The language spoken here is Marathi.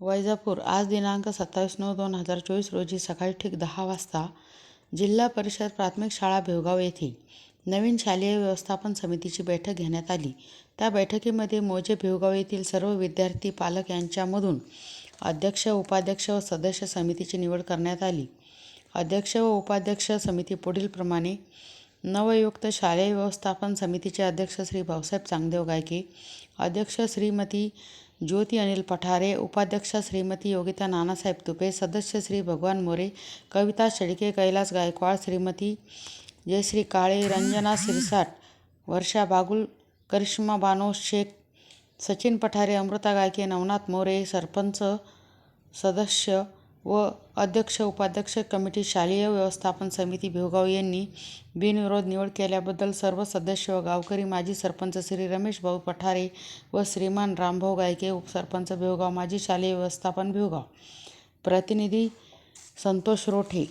वैजापूर आज दिनांक सत्तावीस नऊ दोन हजार चोवीस रोजी सकाळी ठीक दहा वाजता जिल्हा परिषद प्राथमिक शाळा भेवगाव येथे नवीन शालेय व्यवस्थापन समितीची बैठक घेण्यात आली. त्या बैठकीमध्ये मोजे भिवगाव येथील सर्व विद्यार्थी पालक यांच्यामधून अध्यक्ष उपाध्यक्ष व सदस्य समितीची निवड करण्यात आली. अध्यक्ष व उपाध्यक्ष समिती पुढीलप्रमाणे नवयुक्त शालेय व्यवस्थापन समितीचे अध्यक्ष श्री भाऊसाहेब चांगदेव गायके अध्यक्ष श्रीमती ज्योती अनिल पठारे उपाध्यक्ष श्रीमती योगिता नानासाहेब तुपे सदस्य श्री भगवान मोरे कविता शेळके कैलास गायकवाड श्रीमती जयश्री काळे रंजना सिरसाट वर्षा बागुल करिश्मा बानो शेख सचिन पठारे अमृता गायके नवनाथ मोरे सरपंच सदस्य व अध्यक्ष उपाध्यक्ष कमिटी शालेय व्यवस्थापन समिती भिवगाव यांनी बिनविरोध निवड केल्याबद्दल सर्व सदस्य व गावकरी माजी सरपंच श्री रमेश भाऊ पठारे व श्रीमान रामभाऊ गायके उपसरपंच भिवगाव माजी शालेय व्यवस्थापन भिवगाव प्रतिनिधी संतोष रोठे